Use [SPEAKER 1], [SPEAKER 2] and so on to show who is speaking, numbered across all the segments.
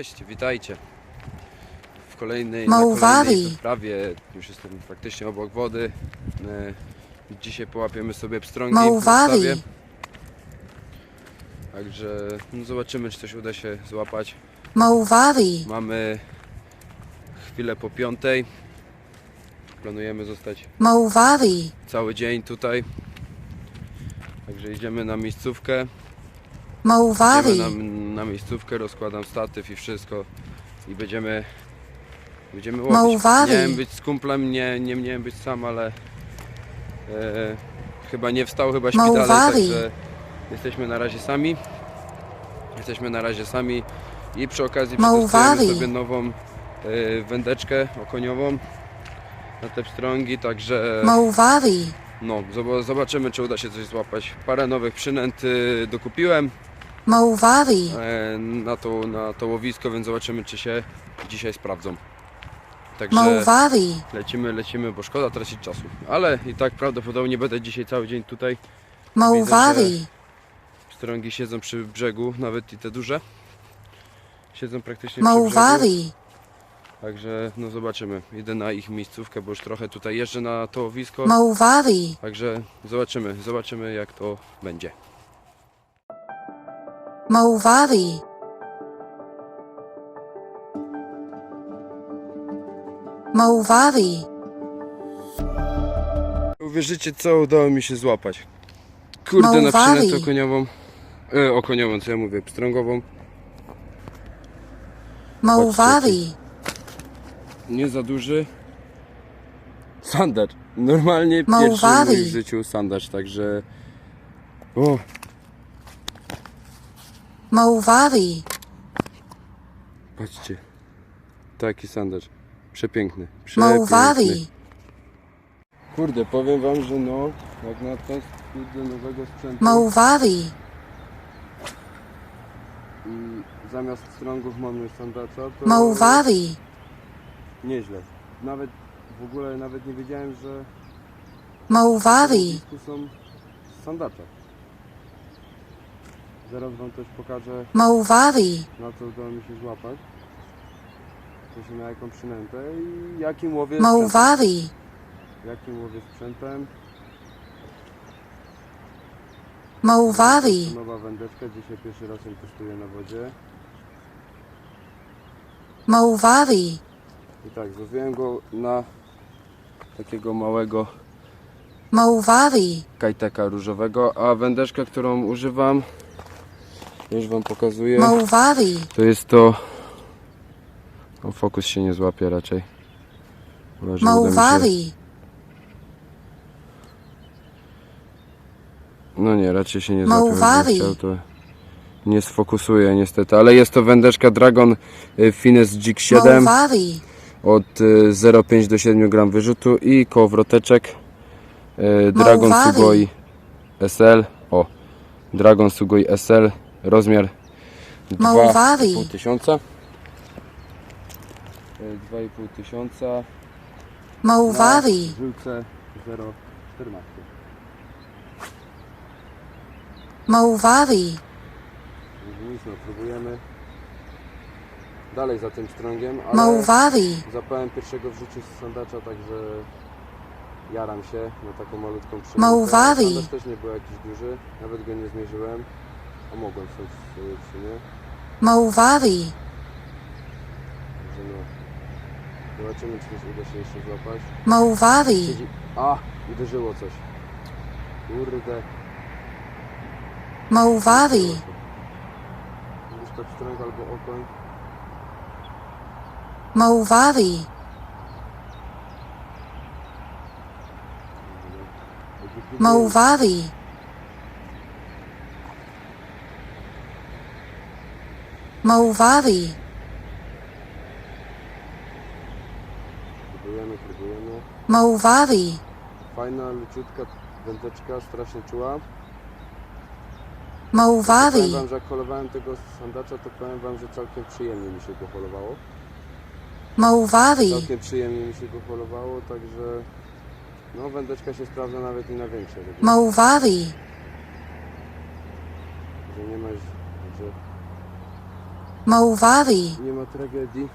[SPEAKER 1] Cześć, witajcie. W kolejnej, na kolejnej wyprawie, już jestem praktycznie obok wody. E, Dzisiaj połapiemy sobie pstrągi
[SPEAKER 2] Małwari.
[SPEAKER 1] stawie. Także no zobaczymy, czy coś uda się złapać.
[SPEAKER 2] Małwari.
[SPEAKER 1] Mamy chwilę po piątej. Planujemy zostać
[SPEAKER 2] Małwari.
[SPEAKER 1] cały dzień tutaj. Także idziemy na miejscówkę.
[SPEAKER 2] Małwari.
[SPEAKER 1] na, na miejscówkę, rozkładam statyw i wszystko i będziemy będziemy łowić.
[SPEAKER 2] Małwary.
[SPEAKER 1] Miałem być z kumplem, nie, nie miałem być sam, ale e, chyba nie wstał, chyba śpi dalej,
[SPEAKER 2] Małwary.
[SPEAKER 1] także jesteśmy na razie sami. Jesteśmy na razie sami i przy okazji przetestujemy sobie nową e, wędeczkę okoniową na te pstrągi, także
[SPEAKER 2] Małwari.
[SPEAKER 1] no, zob- zobaczymy czy uda się coś złapać. Parę nowych przynęt y, dokupiłem.
[SPEAKER 2] Małwari.
[SPEAKER 1] e, na to, na to łowisko, więc zobaczymy czy się dzisiaj sprawdzą. Także lecimy, lecimy, bo szkoda tracić czasu. Ale i tak prawdopodobnie będę dzisiaj cały dzień tutaj.
[SPEAKER 2] Małwari.
[SPEAKER 1] Pstrągi siedzą przy brzegu, nawet i te duże. Siedzą praktycznie przy brzegu. Także no zobaczymy. Idę na ich miejscówkę, bo już trochę tutaj jeżdżę na to łowisko.
[SPEAKER 2] Małwari.
[SPEAKER 1] Także zobaczymy, zobaczymy jak to będzie.
[SPEAKER 2] Małwari. Małwari.
[SPEAKER 1] Uwierzycie co udało mi się złapać. Kurde na przynętę okoniową. E, okoniową, co ja mówię, pstrągową.
[SPEAKER 2] Małwari.
[SPEAKER 1] Nie za duży. Sandacz. Normalnie pierwszy w życiu sandacz, także... O,
[SPEAKER 2] Małwari.
[SPEAKER 1] patrzcie. Taki sandacz. Przepiękny. Przepiękny.
[SPEAKER 2] Małwari.
[SPEAKER 1] Kurde, powiem wam, że no, jak na test kurde nowego sprzętu
[SPEAKER 2] Małwari.
[SPEAKER 1] i zamiast strągów mamy sandacza, to
[SPEAKER 2] Małwari.
[SPEAKER 1] nieźle. Nawet w ogóle nawet nie wiedziałem, że
[SPEAKER 2] Małwari.
[SPEAKER 1] tu są sandacze. Zaraz wam też pokażę
[SPEAKER 2] Małwari.
[SPEAKER 1] na co udało mi się złapać. To się na jaką przynętę i jakim łowię sprzętem. Jakim łowię sprzętem.
[SPEAKER 2] Małwari.
[SPEAKER 1] To nowa wędeczka, dzisiaj pierwszy raz ją testuję na wodzie.
[SPEAKER 2] Małwari.
[SPEAKER 1] I tak, złowiłem go na takiego małego
[SPEAKER 2] Małwari.
[SPEAKER 1] kajteka różowego, a wędeczka, którą używam, już wam pokazuję, to jest to... O, fokus się nie złapie raczej. Chyba, że uda mi się-
[SPEAKER 2] Małwari.
[SPEAKER 1] No nie, raczej się nie złapie. Chciał, to nie sfokusuje niestety, ale jest to wędeczka Dragon y, Finesse Jig 7
[SPEAKER 2] Małwari.
[SPEAKER 1] od y, 0,5 do 7 gram wyrzutu i kołowroteczek y, Dragon
[SPEAKER 2] Małwari.
[SPEAKER 1] Sugoi SL. O, Dragon Sugoi SL, rozmiar
[SPEAKER 2] Małwari.
[SPEAKER 1] 2,5 tysiąca. Y, 2,5 tysiąca.
[SPEAKER 2] Małwari.
[SPEAKER 1] Na żyłce 0,14.
[SPEAKER 2] Małwari.
[SPEAKER 1] Nic, no próbujemy. Dalej za tym strągiem, ale zapałem pierwszego w życiu sandacza, także jaram się na taką malutką.
[SPEAKER 2] Małwari.
[SPEAKER 1] Sandacz też nie był jakiś duży, nawet go nie zmierzyłem. A mogłem sobie w sumie,
[SPEAKER 2] Małwari.
[SPEAKER 1] że no. Zobaczymy, czy coś uda się jeszcze złapać.
[SPEAKER 2] Małwari.
[SPEAKER 1] Siedzi... A! Uderzyło coś. Kurde.
[SPEAKER 2] Małwari.
[SPEAKER 1] Gdzieś tak strąg albo okoń.
[SPEAKER 2] Małwari. Małwari. Małwari.
[SPEAKER 1] Próbujemy, próbujemy.
[SPEAKER 2] Małwari.
[SPEAKER 1] Fajna, leciutka wędeczka, strasznie czuła.
[SPEAKER 2] Małwari.
[SPEAKER 1] Powiem wam, że jak holowałem tego sandacza, to powiem wam, że całkiem przyjemnie mi się go holowało.
[SPEAKER 2] Małwari.
[SPEAKER 1] Całkiem przyjemnie mi się go holowało, także no wędeczka się sprawdza nawet i na większe ryby.
[SPEAKER 2] Małwari.
[SPEAKER 1] Że nie ma, że
[SPEAKER 2] Małwawi.
[SPEAKER 1] Nie ma tragedii.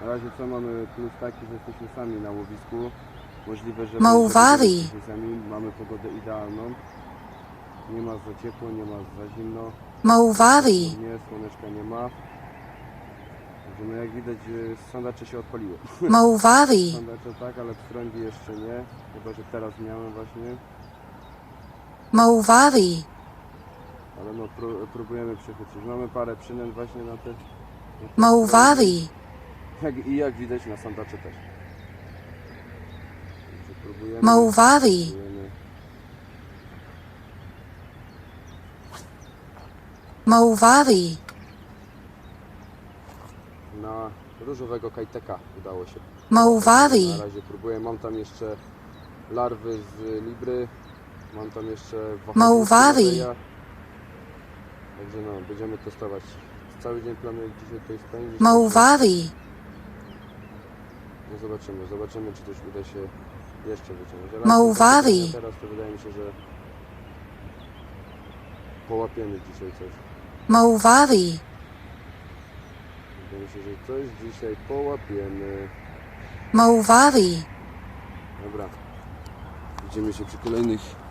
[SPEAKER 1] Na razie co mamy plus taki, że jesteśmy sami na łowisku. Możliwe, że sami. Mamy pogodę idealną. Nie ma za ciepło, nie ma za zimno.
[SPEAKER 2] Małwawi.
[SPEAKER 1] Nie, słoneczka nie ma. Także no jak widać e, sandacze się odpaliły.
[SPEAKER 2] Małwawi.
[SPEAKER 1] Sandacze tak, ale pstrągi jeszcze nie. Chyba, że teraz miałem właśnie.
[SPEAKER 2] Małwawi.
[SPEAKER 1] Ale no pró- próbujemy przechwycić. Mamy parę przynęt właśnie na te...
[SPEAKER 2] Małwawi.
[SPEAKER 1] Jak, I jak widać na sandacze też. Także próbujemy. Na różowego kajteka udało się.
[SPEAKER 2] Małwawi.
[SPEAKER 1] Na razie próbuję. Mam tam jeszcze larwy z libry. Mam tam jeszcze. Madeja. Także no, będziemy testować. Cały dzień planuję dzisiaj tutaj spędzić.
[SPEAKER 2] Małwawi.
[SPEAKER 1] No zobaczymy, zobaczymy czy coś uda się jeszcze wyciągnąć. Ale jak Teraz to wydaje mi się, że połapiemy dzisiaj coś.
[SPEAKER 2] Małwawi.
[SPEAKER 1] Wydaje mi się, że coś dzisiaj połapiemy.
[SPEAKER 2] Małwawi.
[SPEAKER 1] Dobra. Widzimy się przy kolejnych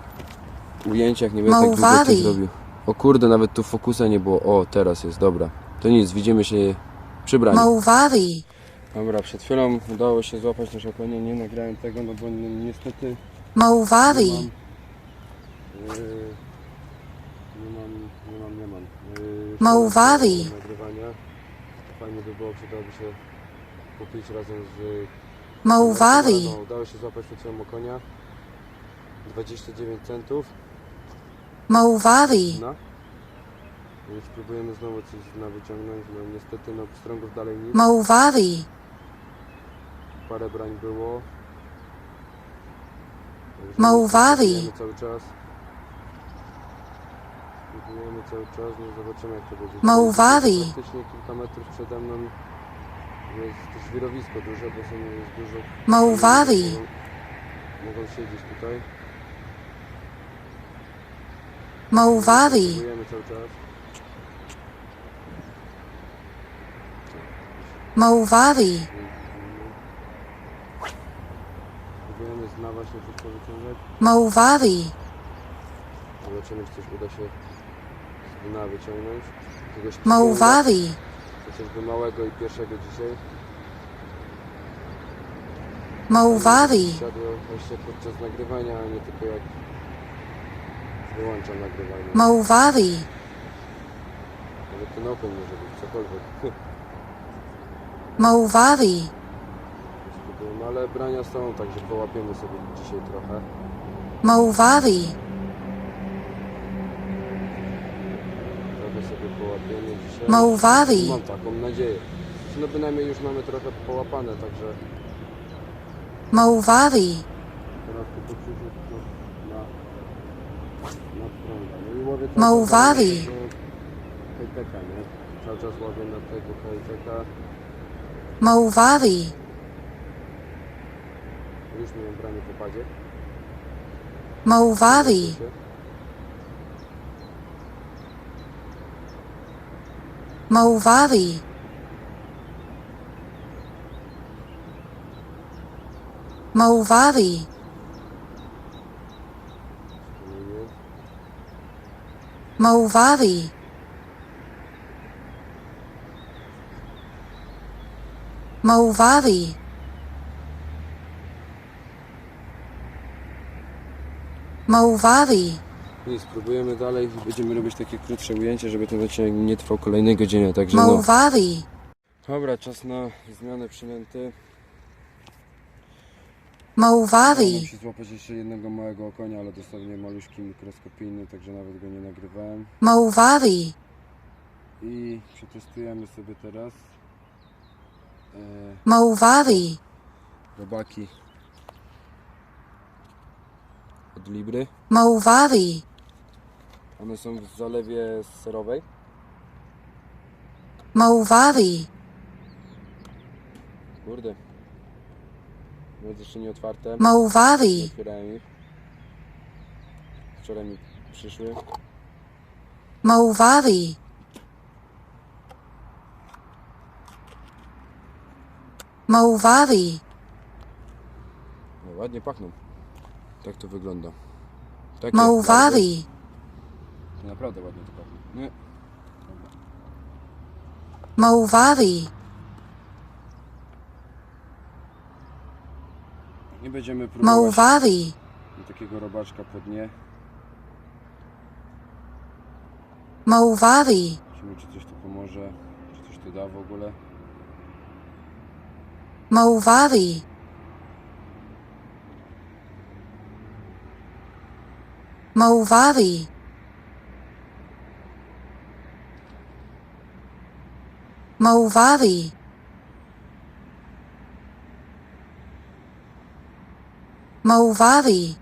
[SPEAKER 1] ujęciach. Nie będę tak długo to zrobił. O kurde, nawet tu fokusa nie było. O, teraz jest, dobra. To nic, widzimy się przy braniu.
[SPEAKER 2] Małwawi.
[SPEAKER 1] Dobra, przed chwilą udało się złapać nasze konie. Nie nagrałem tego, no bo ni- niestety nie
[SPEAKER 2] Małwawi.
[SPEAKER 1] mam... Yy, nie mam, nie mam, nie mam. Yy, Nagrywania. Fajnie by było, przydałoby się kupić razem z
[SPEAKER 2] Małwawi.
[SPEAKER 1] No, udało się złapać przed chwilą konia. 29 centów.
[SPEAKER 2] Małwawi.
[SPEAKER 1] No. Więc spróbujemy znowu coś na wyciągnąć. No niestety no pstrągów dalej nic.
[SPEAKER 2] Małwawi.
[SPEAKER 1] Parę brań było. Także. Spróbujemy cały czas. Spróbujemy cały czas, no zobaczymy jak to będzie.
[SPEAKER 2] Małwary.
[SPEAKER 1] Praktycznie kilka metrów przede mną jest żwirowisko duże, bo są jest dużo. Mogą, mogą siedzieć tutaj.
[SPEAKER 2] Małwawi.
[SPEAKER 1] Spróbujemy cały czas.
[SPEAKER 2] Małwawi.
[SPEAKER 1] Próbujemy z dna właśnie coś powyciągać.
[SPEAKER 2] Małwawi.
[SPEAKER 1] Zobaczymy, czy coś uda się z dna wyciągnąć. Chociażby małego i pierwszego dzisiaj.
[SPEAKER 2] Małwawi.
[SPEAKER 1] Siadło podczas nagrywania, a nie tylko jak wyłączam nagrywanie.
[SPEAKER 2] Małwawi.
[SPEAKER 1] Nawet ten open może być, cokolwiek. Spróbujemy, ale brania są, także połapiemy sobie dzisiaj trochę.
[SPEAKER 2] Małwawi.
[SPEAKER 1] Trochę sobie połapiemy dzisiaj.
[SPEAKER 2] Małwawi.
[SPEAKER 1] Mam taką nadzieję. No bynajmniej już mamy trochę połapane, także
[SPEAKER 2] Małwawi.
[SPEAKER 1] teraz tylko. No i łowię cały
[SPEAKER 2] Małwary.
[SPEAKER 1] czas na tego hejteka, nie? Cały czas łowię na tego hejteka.
[SPEAKER 2] Małwawi.
[SPEAKER 1] Już miałem branie po padzie.
[SPEAKER 2] Małwawi. Małwawi. Małwawi. Małwawi. Małwawi. Małwawi.
[SPEAKER 1] I spróbujemy dalej i będziemy robić takie krótsze ujęcie, żeby ten odcinek nie trwał kolejnej godziny, także no. Dobra, czas na zmianę przynęty.
[SPEAKER 2] Małwawi.
[SPEAKER 1] Muszę złapać jeszcze jednego małego konia, ale dosłownie maluśki, mikroskopijny, także nawet go nie nagrywałem. I przetestujemy sobie teraz e,
[SPEAKER 2] Małwawi.
[SPEAKER 1] robaki od Libry.
[SPEAKER 2] Małwawi.
[SPEAKER 1] One są w zalewie serowej.
[SPEAKER 2] Małwawi.
[SPEAKER 1] Kurde. Jest jeszcze nie otwarte.
[SPEAKER 2] Małwawi.
[SPEAKER 1] Otwierałem ich. wczoraj mi przyszły.
[SPEAKER 2] Mowavi. Mowavi.
[SPEAKER 1] No, ładnie pachną. Tak to wygląda.
[SPEAKER 2] Mowavi.
[SPEAKER 1] bardzo- Naprawdę ładnie to pachnie. Nie.
[SPEAKER 2] Mowavi.
[SPEAKER 1] Nie będziemy próbować
[SPEAKER 2] Mowavi.
[SPEAKER 1] takiego robaczka po dnie.
[SPEAKER 2] Mowavi.
[SPEAKER 1] Zobaczymy czy coś tu pomoże, czy coś tu da w ogóle.
[SPEAKER 2] Mowavi. Mowavi. Mowavi. Mowavi.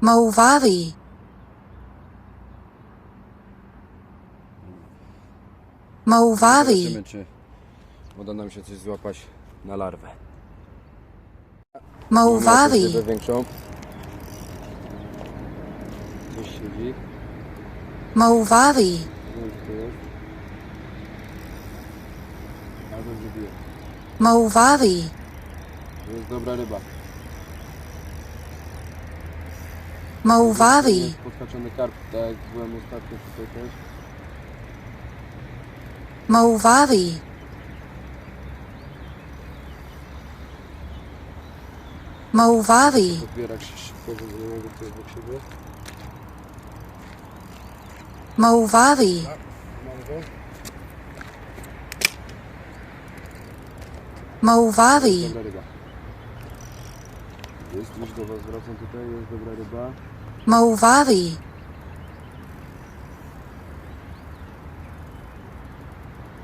[SPEAKER 2] Mowavi. Mowavi.
[SPEAKER 1] Zobaczymy czy uda nam się coś złapać na larwę. Mamy
[SPEAKER 2] Mowavi.
[SPEAKER 1] rybę większą. Coś siedzi.
[SPEAKER 2] Mowavi.
[SPEAKER 1] Nie wiem co to jest. A dobrze bije.
[SPEAKER 2] Mowavi.
[SPEAKER 1] To jest dobra ryba. Jest Podhaczony karp, tak jak byłem ostatnio tutaj też. Podbierak się szybko, nie mogę tutaj obok siebie.
[SPEAKER 2] Mowavi.
[SPEAKER 1] Mam go.
[SPEAKER 2] Mowavi.
[SPEAKER 1] Dobra ryba. Jest, już do Was wracam tutaj, jest dobra ryba.
[SPEAKER 2] Mowavi.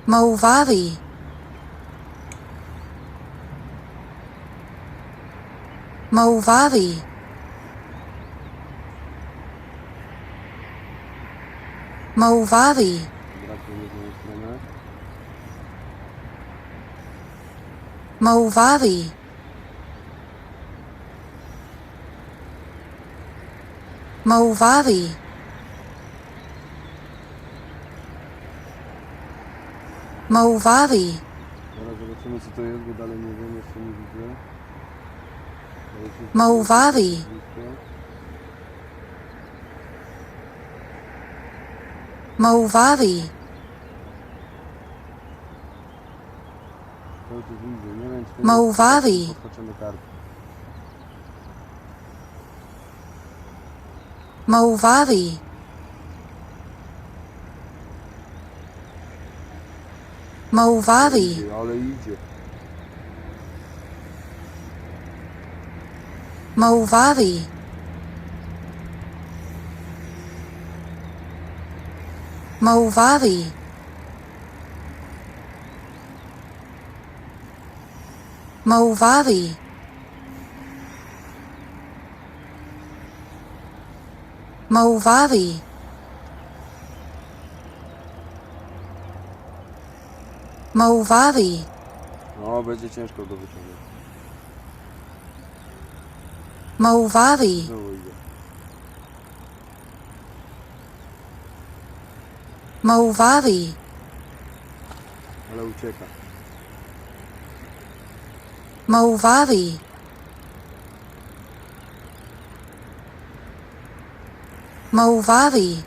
[SPEAKER 2] Mowavi. Mowavi. Mowavi.
[SPEAKER 1] Wracam w jedną stronę.
[SPEAKER 2] Mowavi. Mowavi. Mowavi.
[SPEAKER 1] Teraz zobaczymy co to jest, bo dalej nie wiem, jeszcze nie widzę. Ale jest
[SPEAKER 2] Mowavi.
[SPEAKER 1] blisko.
[SPEAKER 2] Mowavi.
[SPEAKER 1] Cały czas widzę, nie wiem czy to
[SPEAKER 2] Mowavi.
[SPEAKER 1] jest
[SPEAKER 2] Mowavi. Mowavi.
[SPEAKER 1] Idzie, Ale idzie.
[SPEAKER 2] Mowavi. Mowavi. Mowavi.
[SPEAKER 1] No, będzie ciężko go wyciągnąć.
[SPEAKER 2] Mowavi.
[SPEAKER 1] Znowu idzie. Ale ucieka.
[SPEAKER 2] Mauvavi. Mauvavi.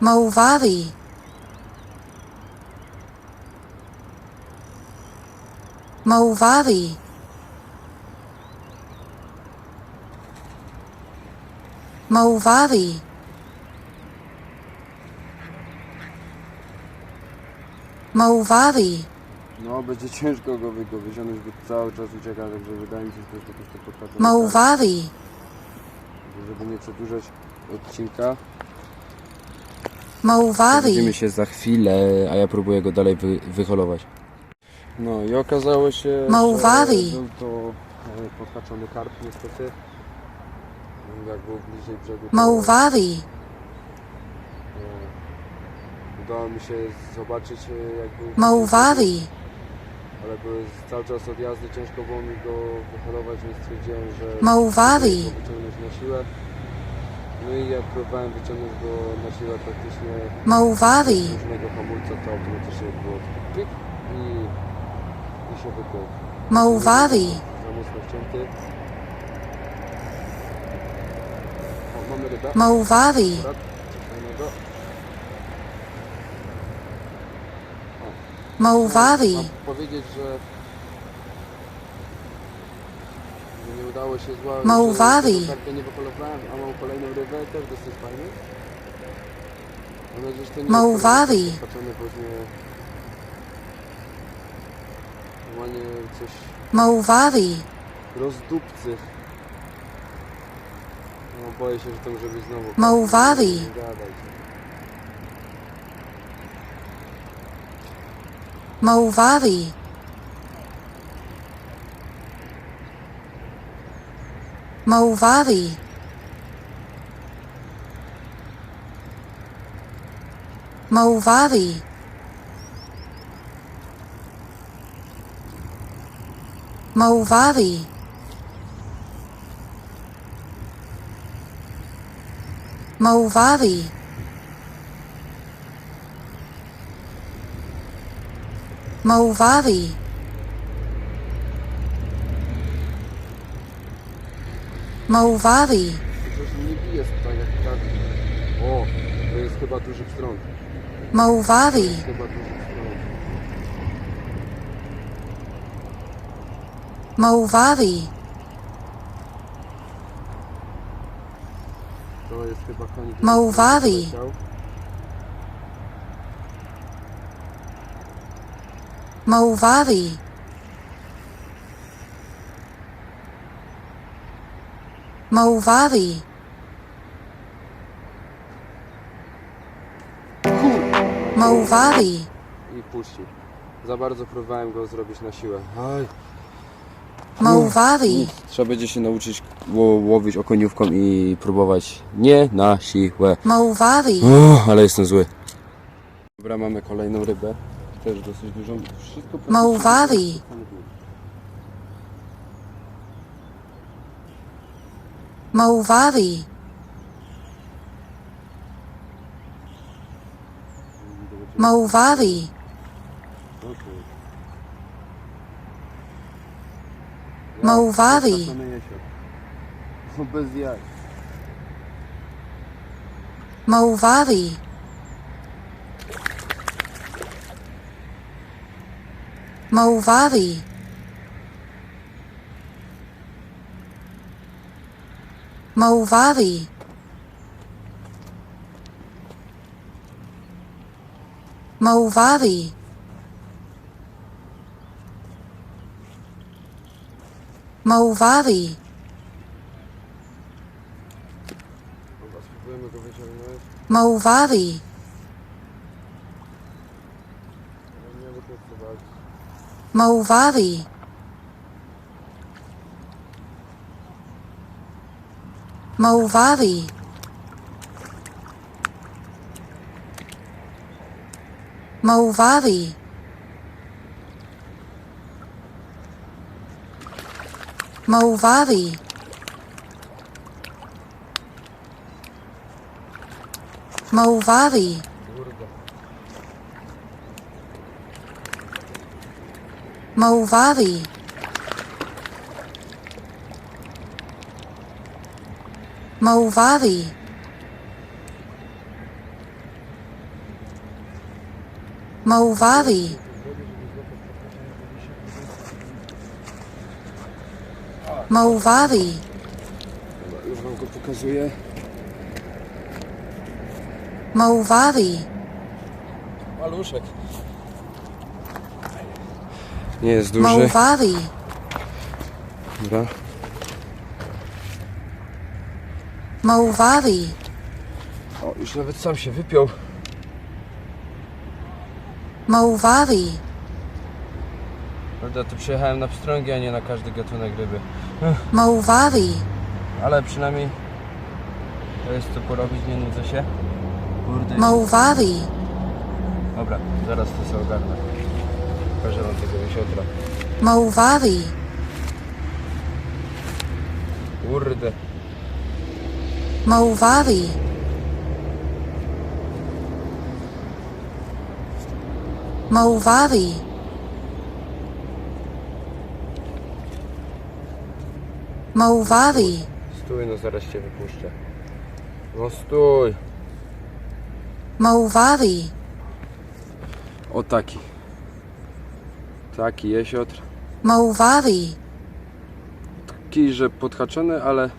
[SPEAKER 2] Mauvavi. Mauvavi. Mauvavi. Mowavi.
[SPEAKER 1] No, będzie ciężko go, wy- go wyciągnąć, bo cały czas ucieka, także wydaje mi się, że to jest po prostu podhaczony karp.
[SPEAKER 2] Mowavi.
[SPEAKER 1] Żeby nie przedłużać odcinka. Widzimy się za chwilę, a ja próbuję go dalej wy, wyholować. No i okazało się,
[SPEAKER 2] Mołwawi.
[SPEAKER 1] że był to e, podhaczony karp niestety. Jak był bliżej brzegu, to
[SPEAKER 2] Mowavi.
[SPEAKER 1] Udało mi się zobaczyć e, jak był ale były cały czas odjazdy, ciężko było mi go wyholować, więc stwierdziłem, że go wyciągnąć na siłę. No i jak próbowałem wyciągnąć go na siłę praktycznie
[SPEAKER 2] Małwawi.
[SPEAKER 1] z różnego hamulca, to automatycznie było pyk i, i się wypiął.
[SPEAKER 2] Małwawi.
[SPEAKER 1] Za mocno wcięty. O, mamy rybę. Mam powiedzieć, że że nie udało się złapać.
[SPEAKER 2] Małwawi.
[SPEAKER 1] że karpia nie wyholowałem, a mam kolejną rybę, też dosyć fajny. Mam nadzieję, że to nie
[SPEAKER 2] Małwawi.
[SPEAKER 1] jest spaczony, bo mnie normalnie coś
[SPEAKER 2] Małwawi.
[SPEAKER 1] rozdupcy. No boję się, że to może być znowu.
[SPEAKER 2] Małwawi.
[SPEAKER 1] Nie gadaj.
[SPEAKER 2] Małwawi. Małwawi. Małwawi. Małwawi. Małwawi. Małwawi. Małwawi.
[SPEAKER 1] Chociaż nie bije jak tak. O, to jest chyba duży pstrąg.
[SPEAKER 2] Małwawi.
[SPEAKER 1] Chyba duży pstrąg.
[SPEAKER 2] Małwawi.
[SPEAKER 1] To jest chyba konik.
[SPEAKER 2] Małwawi. Małwawi. Małwawi. Małwawi.
[SPEAKER 1] I puścił. Za bardzo próbowałem go zrobić na siłę. Aj. Trzeba będzie się nauczyć ło- łowić okoniówką i próbować nie na siłę.
[SPEAKER 2] Małwawi.
[SPEAKER 1] O, ale jestem zły. Dobra, mamy kolejną rybę. Też dosyć dużą. Wszystko.
[SPEAKER 2] Małwawi. Małwawi. Małwawi.
[SPEAKER 1] No bez jaj.
[SPEAKER 2] Małwawi. Małwawi. Małwawi. Małwawi.
[SPEAKER 1] Dobra, spróbujemy go wyciągnąć.
[SPEAKER 2] Małwawi.
[SPEAKER 1] Ale nie wypracować.
[SPEAKER 2] Małwawi. Małwawi. Małwawi. Małwawi. Małwawi.
[SPEAKER 1] Kurde.
[SPEAKER 2] Małwawi. Małwawi. Małwawi.
[SPEAKER 1] Dobra, już wam go pokazuję. Maluszek. Nie jest duży.
[SPEAKER 2] Małwawi.
[SPEAKER 1] Dobra.
[SPEAKER 2] Małwawi.
[SPEAKER 1] O, już nawet sam się wypiął.
[SPEAKER 2] Małwawi.
[SPEAKER 1] Prawda, tu przyjechałem na pstrągi, a nie na każdy gatunek ryby.
[SPEAKER 2] Małwawi.
[SPEAKER 1] Ale przynajmniej to jest co porobić, nie nudzę się. Kurde.
[SPEAKER 2] Małwawi.
[SPEAKER 1] Dobra, zaraz to sobie ogarnę. Pokażę wam tego jesiotra.
[SPEAKER 2] Mowavi.
[SPEAKER 1] Kurde. Stój, no zaraz cię wypuszczę. No stój.
[SPEAKER 2] Mowavi.
[SPEAKER 1] O taki. Taki jesiotr.
[SPEAKER 2] Mowavi.
[SPEAKER 1] Taki, że podhaczony, ale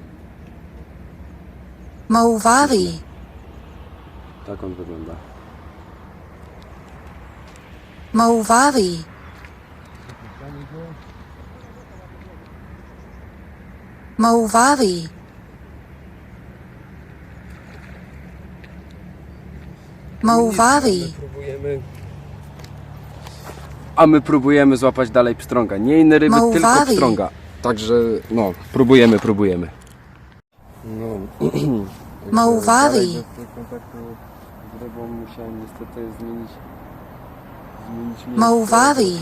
[SPEAKER 2] Mowavi.
[SPEAKER 1] tak on wygląda.
[SPEAKER 2] Mowavi. Mowavi. Mowavi.
[SPEAKER 1] Próbujemy. A my próbujemy złapać dalej pstrąga. Nie inne ryby,
[SPEAKER 2] Małwawi.
[SPEAKER 1] tylko pstrąga. Także no, próbujemy, próbujemy. No.
[SPEAKER 2] Małwawi.
[SPEAKER 1] Dalej kontaktu z rybą musiałem niestety zmienić zmienić miejsce.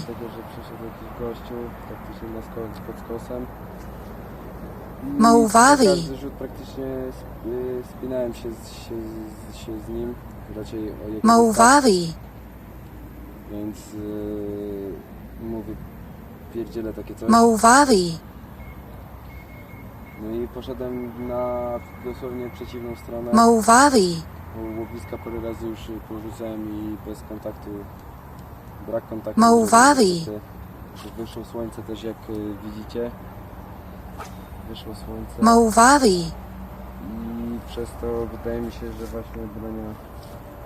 [SPEAKER 1] Dlatego, że przyszedł jakiś gościu praktycznie na skos, pod skosem. I
[SPEAKER 2] Małwawi.
[SPEAKER 1] Każdy rzut praktycznie sp- y, spinałem się z, się, z, się z nim. Raczej o jego
[SPEAKER 2] Mowavi.
[SPEAKER 1] Więc yy, mówię, pierdzielę takie coś. No i poszedłem na dosłownie przeciwną stronę.
[SPEAKER 2] Mowavi.
[SPEAKER 1] Bo Łowiska parę razy już porzucałem i bez kontaktu, brak kontaktu. Niestety, Wyszło słońce też jak y, widzicie. Wyszło słońce.
[SPEAKER 2] Mowavi.
[SPEAKER 1] I przez to wydaje mi się, że właśnie brania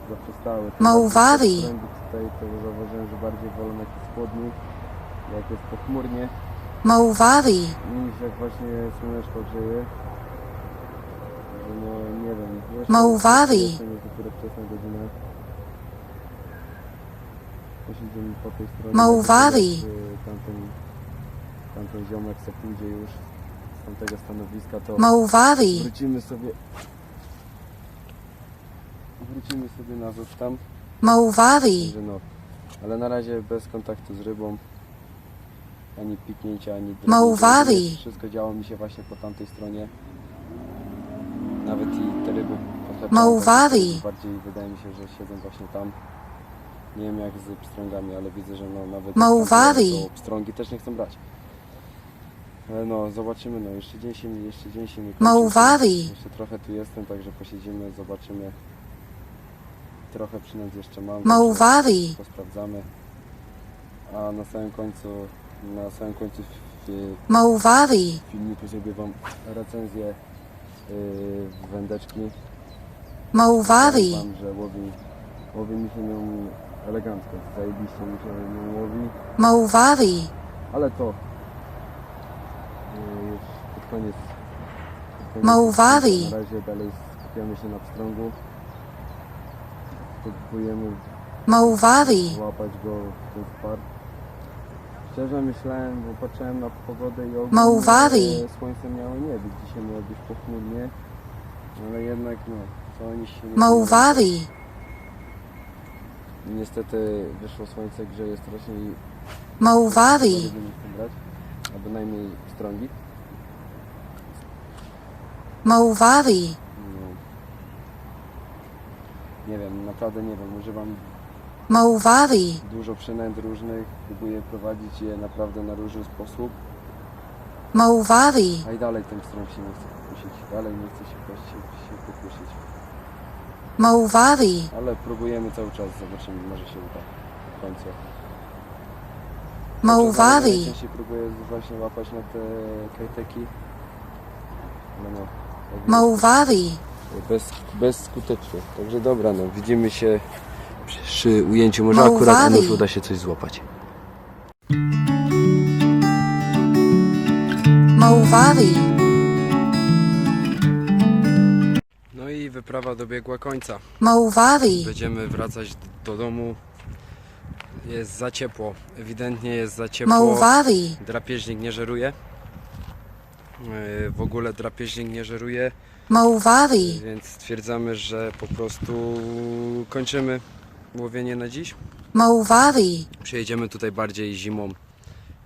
[SPEAKER 1] zaprzestały.
[SPEAKER 2] Małwawi.
[SPEAKER 1] Trendy Tutaj to zauważyłem, że bardziej wolą jak jest pochmurnie, niż jak właśnie słoneczko grzeje. Że no nie wiem. jeszcze-
[SPEAKER 2] Małwawi.
[SPEAKER 1] jeszcze Jest dopiero wczesna godzina. Posiedzimy po tej stronie. Y, Tamten, tamten ziomek co pójdzie już z tamtego stanowiska, to wrócimy sobie wrócimy sobie nazad tam,
[SPEAKER 2] Mowavi.
[SPEAKER 1] że no, ale na razie bez kontaktu z rybą, ani piknięcia, ani drobnych
[SPEAKER 2] Małwawi.
[SPEAKER 1] Wszystko działo mi się właśnie po tamtej stronie. Nawet i te ryby podhaczałem,
[SPEAKER 2] Małwawi.
[SPEAKER 1] Bardziej wydaje mi się, że siedzą właśnie tam. Nie wiem jak z pstrągami, ale widzę, że no nawet
[SPEAKER 2] Małwawi.
[SPEAKER 1] tam to pstrągi też nie chcą brać. Ale no, zobaczymy, no jeszcze dzień się, jeszcze dzień się nie kończy.
[SPEAKER 2] Małwawi.
[SPEAKER 1] Jeszcze trochę tu jestem, także posiedzimy, zobaczymy. Trochę przynęt jeszcze mam.
[SPEAKER 2] Małwawi.
[SPEAKER 1] To sprawdzamy. A na samym końcu, na samym końcu w filmiku zrobię Wam recenzję yy, wędeczki. Powiem Wam, że łowi, łowi mi się nią elegancko, zajebiście mi się nią łowi,
[SPEAKER 2] Mowavi.
[SPEAKER 1] ale to yy, już pod koniec. Pod koniec. Na razie dalej skupiamy się na pstrągu. Próbujemy
[SPEAKER 2] Mowavi.
[SPEAKER 1] złapać go w ten spar. Szczerze myślałem, bo patrzyłem na pogodę i ogólnie
[SPEAKER 2] Małwawi.
[SPEAKER 1] e, słońce miało nie być. Dzisiaj miało być pochmurnie, ale jednak no, to oni się nie
[SPEAKER 2] Mowavi.
[SPEAKER 1] Niestety wyszło słońce, grzeje strasznie i nie chcą brać, a bynajmniej strągi.
[SPEAKER 2] Mowavi.
[SPEAKER 1] No. Nie wiem, naprawdę nie wiem, używam dużo przynęt różnych, próbuję prowadzić je naprawdę na różny sposób.
[SPEAKER 2] Mowavi.
[SPEAKER 1] A i dalej ten strąg się nie chce popuścić. Dalej nie chce się, się, się.
[SPEAKER 2] Mowavi.
[SPEAKER 1] Ale próbujemy cały czas, zobaczymy, może się uda w końcu.
[SPEAKER 2] Mowavi.
[SPEAKER 1] Najczęściej próbuję właśnie łapać na te kajteki. Ale no,
[SPEAKER 2] Mowavi.
[SPEAKER 1] Bez, bezskutecznie. Także dobra, no widzimy się przy ujęciu. Może
[SPEAKER 2] Mowavi.
[SPEAKER 1] akurat komuś uda się coś złapać.
[SPEAKER 2] Mowavi.
[SPEAKER 1] No i wyprawa dobiegła końca.
[SPEAKER 2] Mowavi.
[SPEAKER 1] Będziemy wracać do domu. Jest za ciepło. Ewidentnie jest za ciepło.
[SPEAKER 2] Mowavi.
[SPEAKER 1] Drapieżnik nie żeruje. Yy, W ogóle drapieżnik nie żeruje,
[SPEAKER 2] Mowavi.
[SPEAKER 1] więc stwierdzamy, że po prostu kończymy łowienie na dziś.
[SPEAKER 2] Małwawi.
[SPEAKER 1] Przejedziemy tutaj bardziej zimą,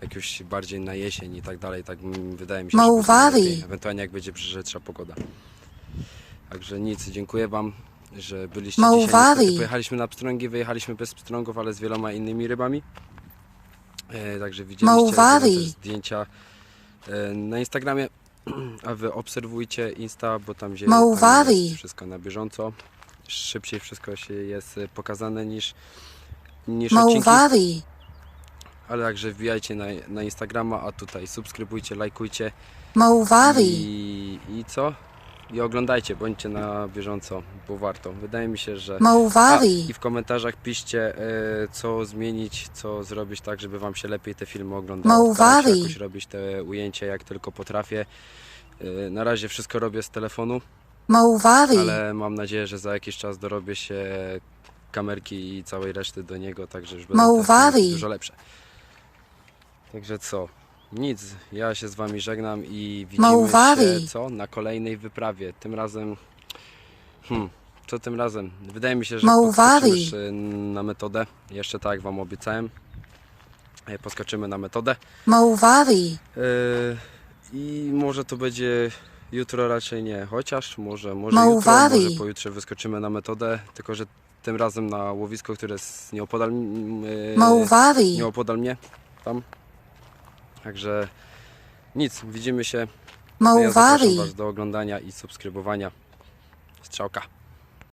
[SPEAKER 1] jakoś bardziej na jesień i tak dalej. Tak mm, wydaje mi się, że
[SPEAKER 2] Małwawi.
[SPEAKER 1] będzie lepiej. Ewentualnie jak będzie przyszedłsza pogoda. Także nic, dziękuję Wam, że byliście
[SPEAKER 2] Małwawi.
[SPEAKER 1] dzisiaj. Niestety Pojechaliśmy na pstrągi, wyjechaliśmy bez pstrągów, ale z wieloma innymi rybami. E, także widzieliście też zdjęcia e, na Instagramie, a Wy obserwujcie Insta, bo tam gdzie tam
[SPEAKER 2] Małwawi.
[SPEAKER 1] jest wszystko na bieżąco. Szybciej wszystko się jest e, pokazane niż, niż odcinki.
[SPEAKER 2] Małwawi.
[SPEAKER 1] Ale także wbijajcie na, na Instagrama, a tutaj subskrybujcie, lajkujcie
[SPEAKER 2] Małwawi.
[SPEAKER 1] i, i co? I oglądajcie, bądźcie na bieżąco, bo warto. Wydaje mi się, że. A,
[SPEAKER 2] Małwawi.
[SPEAKER 1] I w komentarzach piszcie, e, co zmienić, co zrobić tak, żeby Wam się lepiej te filmy oglądało. Staram się
[SPEAKER 2] Małwawi.
[SPEAKER 1] jakoś robić te ujęcia jak tylko potrafię. E, na razie wszystko robię z telefonu,
[SPEAKER 2] Małwawi.
[SPEAKER 1] ale mam nadzieję, że za jakiś czas dorobię się kamerki i całej reszty do niego, także już będą te
[SPEAKER 2] Małwawi.
[SPEAKER 1] dużo lepsze. Także co? Nic, ja się z wami żegnam i widzimy się co? Na kolejnej wyprawie. Tym razem hmm, co tym razem? Wydaje mi się, że już, na metodę. Jeszcze tak jak wam obiecałem. E, Poskoczymy na metodę.
[SPEAKER 2] Małwawi.
[SPEAKER 1] Yy, I może to będzie jutro raczej nie, chociaż może, może
[SPEAKER 2] Małwawi.
[SPEAKER 1] jutro, może pojutrze wyskoczymy na metodę, tylko że tym razem na łowisko, które jest nieopodal, yy, nieopodal mnie, tam. Także nic, widzimy się. Ja zapraszam. Was do oglądania i subskrybowania. Strzałka.